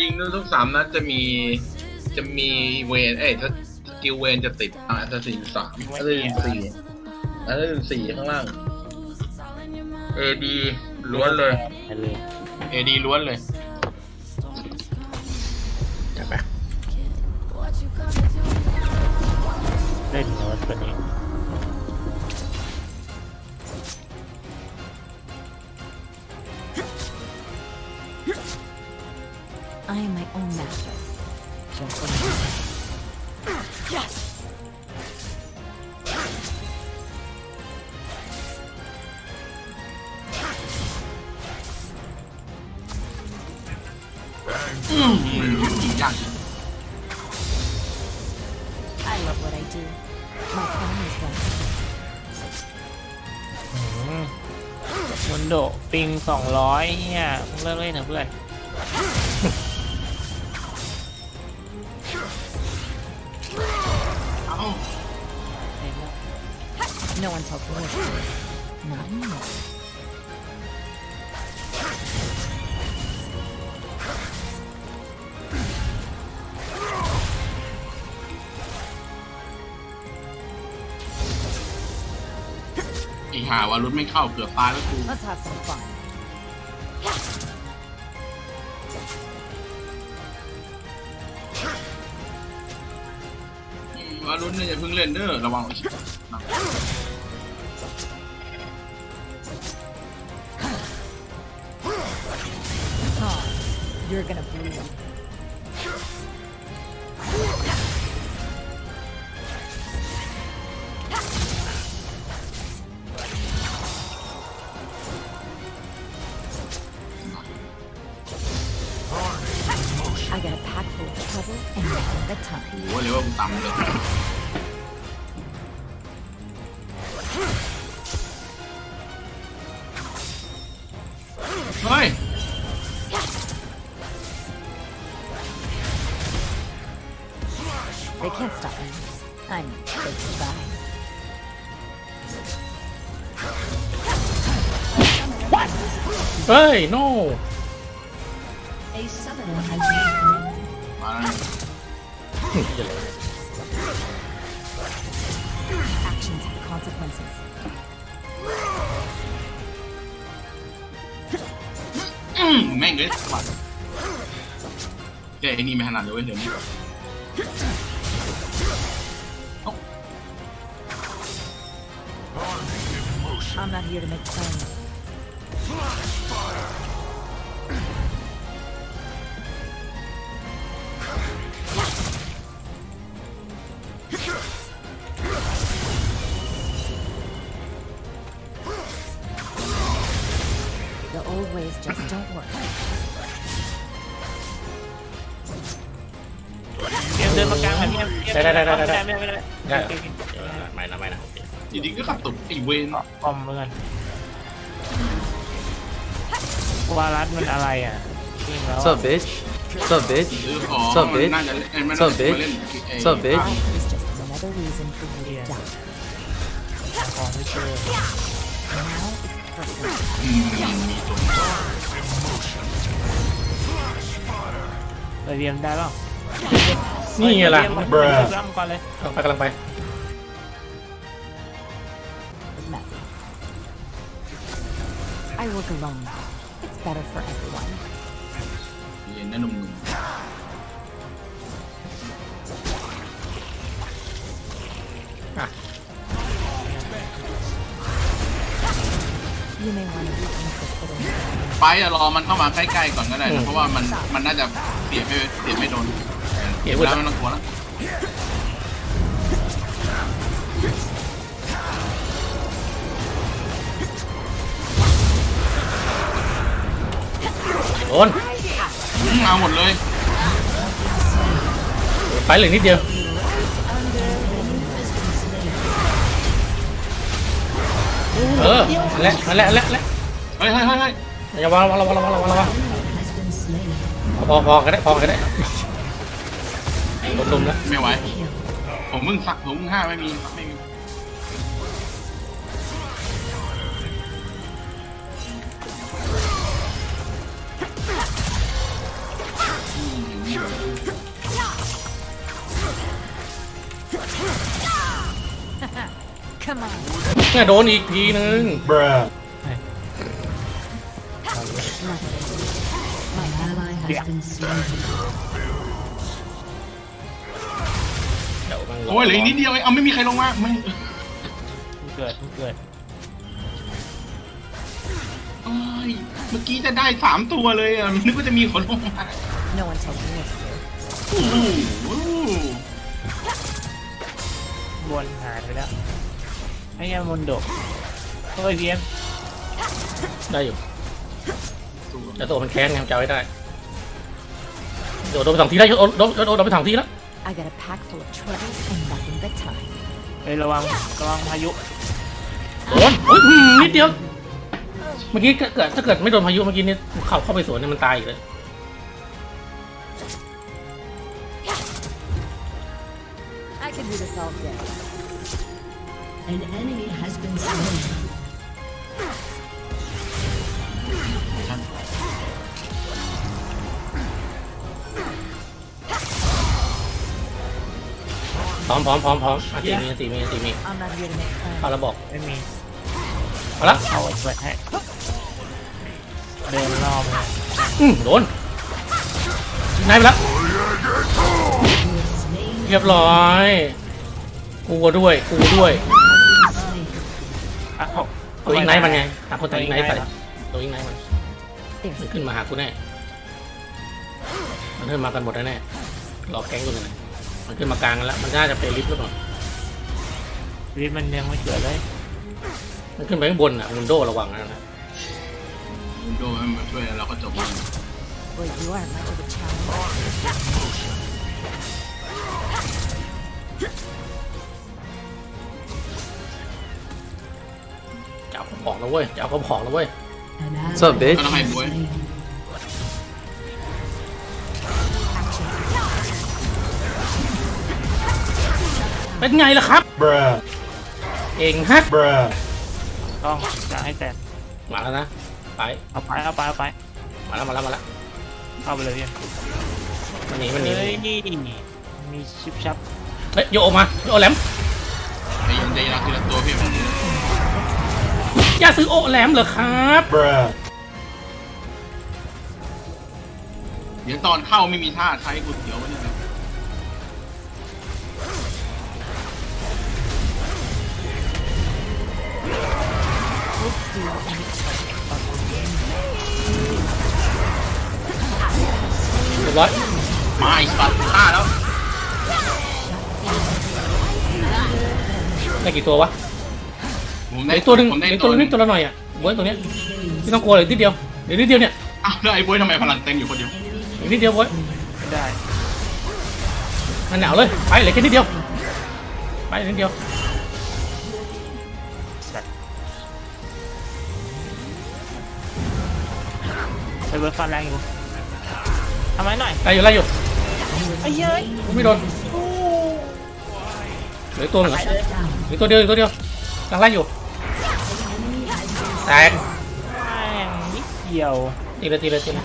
ยิงทุกๆสามนัดจะมีจะมีเวนเอ้ยสกิลเวนจะติดอ่าจะสี่สามอันนี้สี่อันนี้สี่ข้างล่างเอดีล้วนเลยไปเลยเอดีล้วนเลยจัดไป What you gonna do? เล่นโน้ตตัวนี้ I love what I do. My family's done. อืมมุนโดปิงสองร้อยเนี่ยมึงเลิกเล่นเถอะเพื่อนเอ้าเห็นแล้ว No one told me. Not anymore. อีหาวารุธไม่เข้าเกือบตายแล้วกู Let's have some fun. วารุธเนี่ยอย่าเพิ่งเล่นเด้อระวัง Huh. You're gonna bleed. เฮ้ย They can't stop me. I'm big spy. เฮ้ยโน A summoner has been มาแล้ว Actions have consequences. มแม่งเลยสะบัดแกไอ้นี่ไม่ถนัดเลยเว้ยเดี๋ยวนี้ I'm not here to make friends. The old ways just don't work. เตรียมเดินมากลางแบบนี้ได้ได้ได้ได้ได้ไม่ได้ไม่ได้ได้โอเคโอเคเออไม่นะไม่นะโอเคอยู่ดีก็กระตุกไอ้เวนคอมเพื่อนวารัสมันอะไรอะจริงแล้ว What's up, bitch? What's up, bitch? หรืออ๋อ What's up, มัน bitch? น่าจะเล่นเอ้ยมัน What's น่า up, จะ bitch? มาเล่นไอ้ What's up, bitch? It's just another reason for me to die. ของไม่เจอ Now it's personal. อืมมีมีตัวไปเรียนได้หรอนี่ไงล่ะเรียนบรเรียนร่ำก่อนเลยไปกำลังไป It's messy. I work alone now. It's better for everyone. เรียนนั่นหนุ่มอ่ it. ๆไปอะรอมันเข้ามาใกล้ๆก่อนก็ได้นะเพราะว่ามันมันน่าจะเสียไม่เสียไม่โดนเดี๋ยวแล้วมันต้องกลัวแล้วโดนอืมเอาหมดเลยไปเหลือนิดเดียวเออนั่นแหละนั่นแหละนั่นแหละเฮ้ยเฮ้ยเฮ้ยเฮ้ย อย่าวางระวังวังวังวังระพอพอกันได้พอกันได้ลมๆแล้วไม่ไหว ผมมึงสักผมมึงห้าไม่มีไม่มีเนี่ยโดนอีกทีนึง bruh อ้ยเหลืออีกนิดเดียวเองเอาไม่มีใครลงมาไม่เพิ่งเกิดเพิ่งเกิดโอ้ยเมื่อกี้จะได้สามตัวเลยอะนึกว่าจะมีคนลงมา No one tells me what to do. โอ้โหบนหายไปแล้วไอ้เหี้ยมนโดเฮ้ยพีเอ็มได้อยู่แต่ตัวมันแค้นไงมันจะเอาไว้ได้โดนโดนไปสองทีได้โดนโดนโดนโดนไปสองทีแล้ว I got a pack full of troubles and nothing but time. เฮ้ยระวังระวังพายุโดนโอ้ยหืมนิดเดียว เมื่อกี้เกิดถ้าเกิดไม่โดนพายุเมื่อกี้นี่เข้าเข้าไปสวนเนี่ยมันตายอยู่เลย พร้อมพร้อมพร้อมพร้อมอันตีมีอันตีมีอันตีมี I'm not here to make เอา plans. แล้วบอกไม่มีเอาละเอาไว้เปิดให้เดินรอบเลยอืมโดนนายไปแล้วเรียบร้อยกูด้วยกูด้วยอะเอาตัวอิงไนท์มันไงตามคนตัวอิงไนท์ใส่ตัวอิงไนท์มัน There's มันขึ้นมาหากูแน่ มันขึ้นมากันหมดแน่ๆรอแก๊งกูเลย มันขึ้นมากลางกันแล้ว มันน่าจะเป็นลิฟต์หรือเปล่ารีบมันยังไม่เกิดเลยมันขึ้นไปข้างบนอะมุนโดระวังนะโดนมันมาช่วยแล้วเราก็จบ well, you are much of a challenge. จะเอาของแล้วเว้ยจะเอาของแล้วเว้ย An What's up, ally bitch? Ano kayo, boy? slain. เป็นไงล่ะครับเองฮักต้องจะให้แต่มาแล้วนะไปเอาไปเอาไปเอาไปมาแล้วมาแล้วมาแล้วเข้าไปเลยพี่มันหนีมันหนีเฮ้ยนี่มีชิปชับเฮ้ยโยออกมาโยแหลมไอ้ยันใจรักทีละตัวพี่อย่าซื้อโอแหลมเหรอครับเดี๋ยวตอนเข้าไม่มีท่าใช้กูเดี๋ยวนี่นะ เรียบร้อยมาอีกสัตว์ฆ่าแล้วได้กี่ตัววะผมเหลืได้ออกตัวหนึ่งผมเหได้ลือตัตัววละหนินึดงตัวละหน่อยอะเว้ยตัวเนี้ยไม่ต้องกลัวเลยนิดเดียวเดี๋ยวนิดเดียวเนี่ยอ้าวแล้วไอ้บวยทำไมพลังเต็มอยู่คนเดียวอีกนิดเดียวเว้ยไม่ได้มันหนาวเลยไปเหลือแค่นิดเดียวไปนิดเดียว เบิร์ดฟันแรงอยู่ทำไมหน่อยไล่อยู่ไล่อยู่ไอ้เย้ยกูไม่โดนเหลือตัวหนึ่งเหรอเหลือตัวเดียวเหลือตัวเดียวกำลังไล่อยู่แตกแม่งนิดเดียวตีเลยตีเลยตีเลย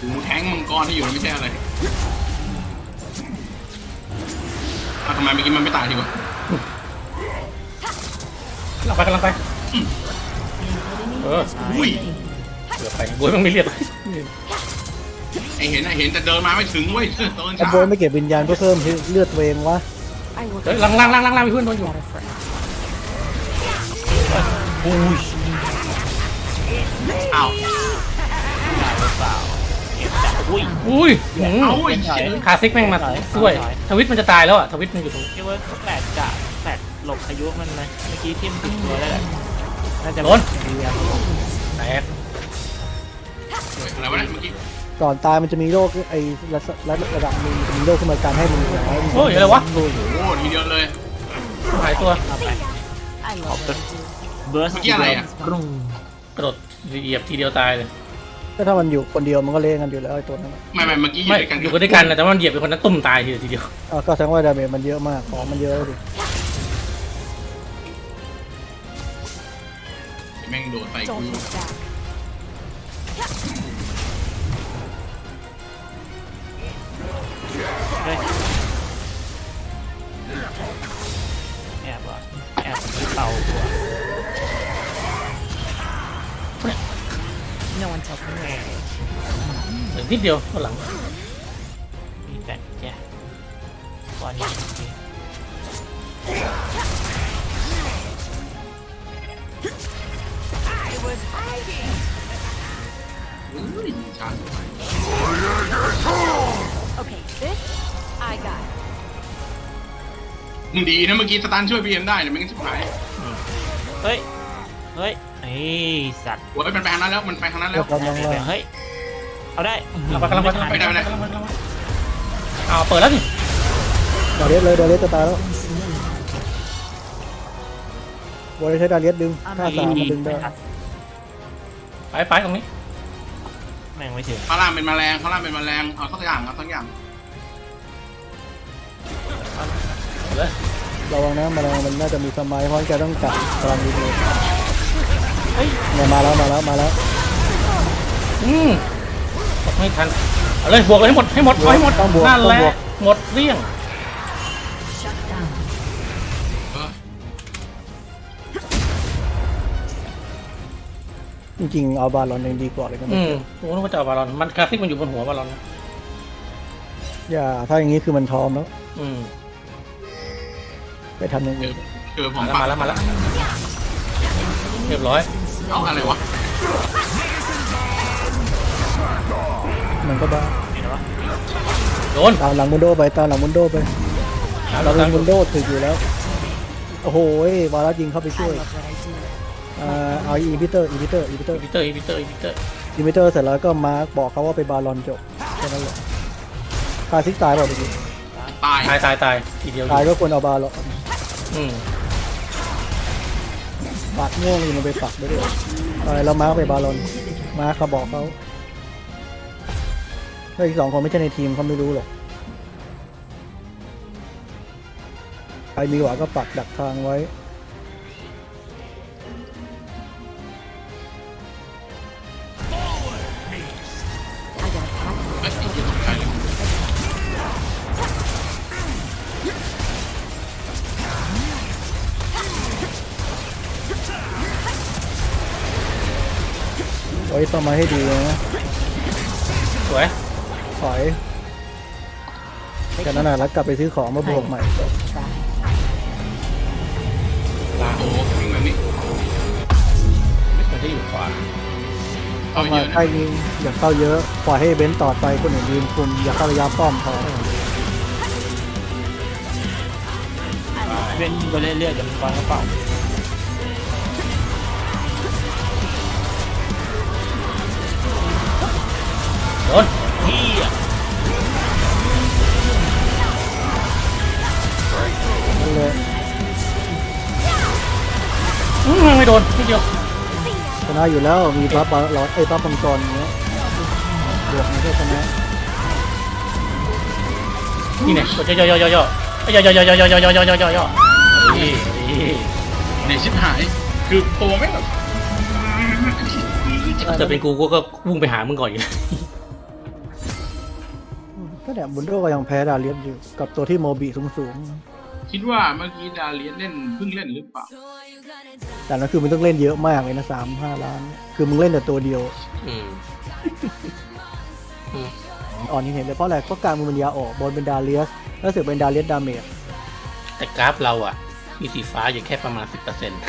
หูแทงมังกรที่อยู่ไม่ใช่อะไรอ้าทำไมเมื่อกี้มันไม่ตายทีวะกำ ลังไปกำลังไป เอออุ้ยเกือบไปบวยมันไม่เรียกไอเห็นไอเห็นแต่เดินมาไม่ถึงเว้ยตอนไอ้เช้าโบยไม่เก็บวิญญาณเพื่อเพิ่มเลือดตัวเองวะ I will เฮ้ยล่างล่างล่างล่างล่างมีเพื่อนโดนอยู่ better first. อ้าวได้หรือเปล่าเก็บแต่อุ้ยอุ้ยหืมเอาไอ้เหี้ยคาซิกแม่งมาช่วย ทวิตมันจะตายแล้วอะ ทวิตมันอยู่ตรง คิดว่าแปดกะแปด หลบพายุมันไหมเมื่อกี้ทิ่มถึงตัวได้แหละน่าจะโดนเรียนแตกเฮ้ยอะไรวะเนี่ยเมื่อกี้ก่อนตายมันจะมีโรคไอ้ระระระดับหนึงจะมีโรคขึ้นมาการให้มึงหายโอ้ยอะไรวะโอ้ทีเดียวเลย หายตัวเอาไป I love what I do. เบิร์สเมื่อกี้อะไรอะกรุงกระโดดเหยียบทีเดียวตายเลย ก็ถ้ามันอยู่คนเดียวมันก็เล่นกันอยู่แล้วไอ้ตัวนั้นอะไม่ไม่เมื่อกี้อยู่ไม่ด้วยกันอยู่กันด้วยกันนะแต่ว่ามันเหยียบเป็นคนนั้นตุ่มตายทีเดียวทีเดียวอะก็แสดงว่าดาเมจมันเยอะมากของมันเยอะดิ แม่งโดดใส่กู Don't look back. เเฮ้ยแอบว่ะแอบเป่าหัว No one tells me แหมเหลือนิดเดียวข้างหลังมีแฟนแจ้ก่อนนี้อุ้ ยชาร์จ Okay, this I got. มึงดีนะเมื่อกี้สตันช่วยพีเอ็มได้เนี่ยไม่งั้นชิบหายเฮ้ย เฮ้ยไอ้สัตว์โอ้ยมันไปทางนั้นแล้วมันไปทางนั้นเรีแล้ยวบร้อยยังล่างเฮ้ย เอาได้กำลังไปกำลังไปกำลังไปไม่ได้ไม่ได้กำลังไปกำลังไปอ้าวเปิดแล้วนี่ดาเลียสเลยดาเลียสจะตายแล้วบอลใช้ดาเลียสดึงถ้าสามมันดึงได้ ไปไปตรงนี้ แม่งไม่ถึงข้างล่างเป็นแมลงข้างล่างเป็นแมลงเอาสักอย่างเอาสักอย่างเปิดเลยระวังนะแมลงมันน่าจะมีสมัยเพราะแกต้องจับกำลังดีเลยเนี่ยมาแล้วมาแล้วมาแล้วอืมกดไม่ทันเอาเลยบวกเลยให้หมดให้หมดเอาให้หมดต้องบวกนั่นต้องแหละบวกหมดเรี่ยง จริงๆ เอาบาลอนยังดีกว่าเลยนะอืมโอ้นึกว่าจะเอาบอลลอน มันคลาสสิกมันอยู่บนหัวบอลลอนนะอย่าถ้าอย่างนี้คือมันทอมแล้ว อืมไปทำอย่างเจออื่นเจอผมมาแล้วมาแล้วมาแล้วเรียบร้อยเอาอะไรวะมันก็บ้าเห็นไหมวะโดนตามหลังมุนโดไปตามหลังมุนโดไปตามเราเราเป็ตานมมุนโดถึกอยู่แล้ว โอ้โหวาระยิงเข้าไปช่วย I love what I do. อ่าเอาอีพิเตอร์อีพิเตอร์อีพิเตอร์อีพิเตอร์อีพิเตอร์อีพิเตอร์อีพิเตอร์เสร็จแล้วก็มาร์กบอกเขาว่าไปบาลอนจบแค่นั้นแหละคาซิกตายเปล่าเมื่อกี้ตายตายตายตายทีเดียวตายก็ควรเอาบาลอนอืมปักม่วงอยู่มันไปปักด้วยตายแล้วมาร์กไปบาลอนมาร์กเขาบอกเขาถ้าอีกสองคนไม่ใช่ในทีมเขาไม่รู้หรอกใครมีหวาก็ปักดักทางไว้ ไว้ต้องมาให้ดีนะสวยถอยแค่นั้นนะแล้วกลับไปซื้อของมาบวกใหม่ Try. ลาโอ้โหวิ่งแบบนี้ไม่ควรที่อยู่ขวาเอาเยมาอะนะใครยิงอย่าเข้าเยอะ ปล่อยให้เบนซ์ต่อไปคนอื่นยืนคุมอย่าเข้าระยะป้อมพอเว้นไปเรื่อยๆเดี๋ยวมันฟังกระเป๋า โดนพี่เยไม่โดนนิดเดียวชนะอยู่แล้วมีบัฟบาลอดไอ้บัฟปังกรอย่างเงี้ยบวกมันก็ชนะนี่ไงกดย่อยๆๆๆๆย่อยๆๆๆๆย่อยๆๆๆๆย่อยๆนี่เนี่ยชิบหาย คือตัวไม่แบบถ้าเกิดเป็นกูก็ก็วุ่งไปหามึงก่อนอยู่ ก็เนี่ยบุนโดก็ยังแพ้ดาเลียนอยู่กับตัวที่โมบิสูงสูงคิดว่าเมื่อกี้ดาเลียนเล่นเพิ่งเล่นหรือเปล่าๆแต่นั่นคือมันต้องเล่นเยอะมากเลยนะสามห้าล้าน คือมึงเล่นแต่ตัวเดียวอืมอืมอ่อนนี่เห็นเลยเพราะอะไรเพราะกลางมือมันยาออกบอลเป็นดาเลียสแล้วเสือกเป็นดาเลียสดาเมจแต่กราฟเราอะ มีสีฟ้าอยู่แค่ประมาณสิบเปอร์เซ็นต์